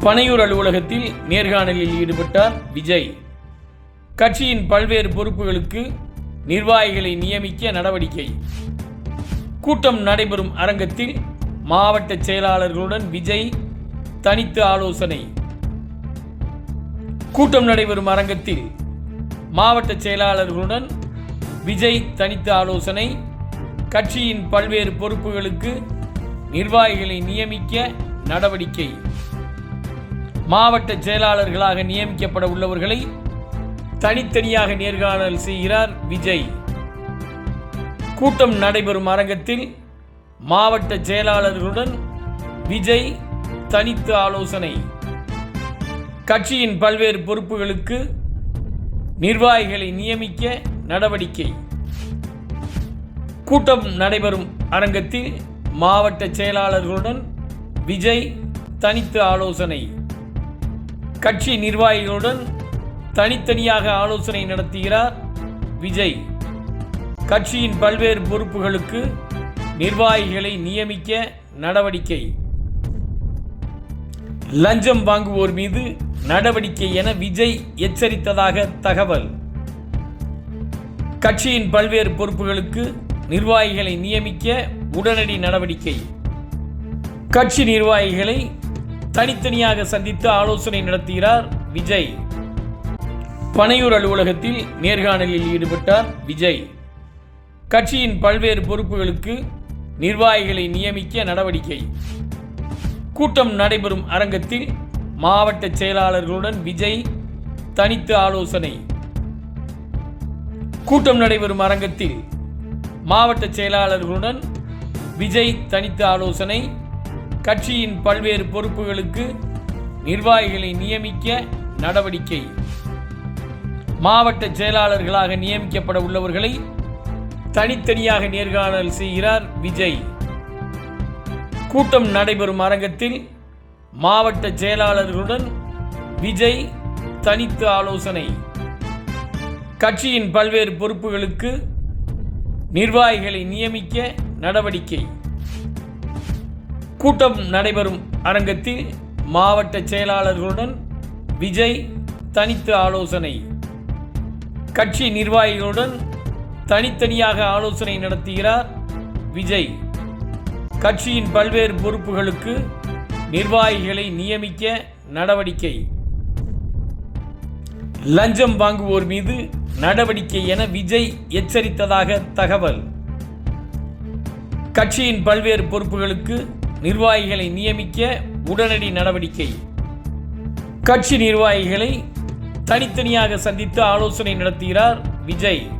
பனையூர் அலுவலகத்தில் நேர்காணலில் ஈடுபட்டார் விஜய். கட்சியின் பல்வேறு பொறுப்புகளுக்கு நிர்வாகிகளை நியமிக்க நடவடிக்கை. கூட்டம் நடைபெறும் அரங்கத்தில் மாவட்ட செயலாளர்களுடன் விஜய் தனித்து ஆலோசனை. கூட்டம் நடைபெறும் அரங்கத்தில் மாவட்ட செயலாளர்களுடன் விஜய் தனித்து ஆலோசனை. கட்சியின் பல்வேறு பொறுப்புகளுக்கு நிர்வாகிகளை நியமிக்க நடவடிக்கை. மாவட்ட செயலாளர்களாக நியமிக்கப்பட உள்ளவர்களை தனித்தனியாக நேர்காணல் செய்கிறார் விஜய். கூட்டம் நடைபெறும் அரங்கத்தில் மாவட்ட செயலாளர்களுடன் விஜய் தனித்து ஆலோசனை. கட்சியின் பல்வேறு பொறுப்புகளுக்கு நிர்வாகிகளை நியமிக்க நடவடிக்கை. கூட்டம் நடைபெறும் அரங்கத்தில் மாவட்ட செயலாளர்களுடன் விஜய் தனித்து ஆலோசனை. கட்சி நிர்வாகிகளுடன் தனித்தனியாக ஆலோசனை நடத்துகிறார் விஜய். கட்சியின் பல்வேறு பொறுப்புகளுக்கு நிர்வாகிகளை நியமிக்க நடவடிக்கை. லஞ்சம் வாங்குவோர் மீது நடவடிக்கை என விஜய் எச்சரித்ததாக தகவல். கட்சியின் பல்வேறு பொறுப்புகளுக்கு நிர்வாகிகளை நியமிக்க உடனடி நடவடிக்கை. கட்சி நிர்வாகிகளை தனித்தனியாக சந்தித்து ஆலோசனை நடத்துகிறார் விஜய். பனையூர் அலுவலகத்தில் நேர்காணலில் ஈடுபட்டார் விஜய். கட்சியின் பல்வேறு பொறுப்புகளுக்கு நிர்வாகிகளை நியமிக்க நடவடிக்கை. கூட்டம் நடைபெறும் அரங்கத்தில் மாவட்ட செயலாளர்களுடன் விஜய் தனித்து ஆலோசனை. கூட்டம் நடைபெறும் அரங்கத்தில் மாவட்ட செயலாளர்களுடன் விஜய் தனித்து ஆலோசனை. கட்சியின் பல்வேறு பொறுப்புகளுக்கு நிர்வாகிகளை நியமிக்க நடவடிக்கை. மாவட்ட செயலாளர்களாக நியமிக்கப்பட உள்ளவர்களை தனித்தனியாக நேர்காணல் செய்கிறார் விஜய். கூட்டம் நடைபெறும் அரங்கத்தில் மாவட்ட செயலாளர்களுடன் விஜய் தனித்து ஆலோசனை. கட்சியின் பல்வேறு பொறுப்புகளுக்கு நிர்வாகிகளை நியமிக்க நடவடிக்கை. கூட்டம் நடைபெறும் அரங்கத்தில் மாவட்ட செயலாளர்களுடன் விஜய் தனித்து ஆலோசனை. கட்சி நிர்வாகிகளுடன் தனித்தனியாக ஆலோசனை நடத்துகிறார் விஜய். கட்சியின் பல்வேறு பொறுப்புகளுக்கு நிர்வாகிகளை நியமிக்க நடவடிக்கை. லஞ்சம் வாங்குவோர் மீது நடவடிக்கை என விஜய் எச்சரித்ததாக தகவல். கட்சியின் பல்வேறு பொறுப்புகளுக்கு நிர்வாகிகளை நியமிக்க உடனடி நடவடிக்கை. கட்சி நிர்வாகிகளை தனித்தனியாக சந்தித்து ஆலோசனை நடத்துகிறார் விஜய்.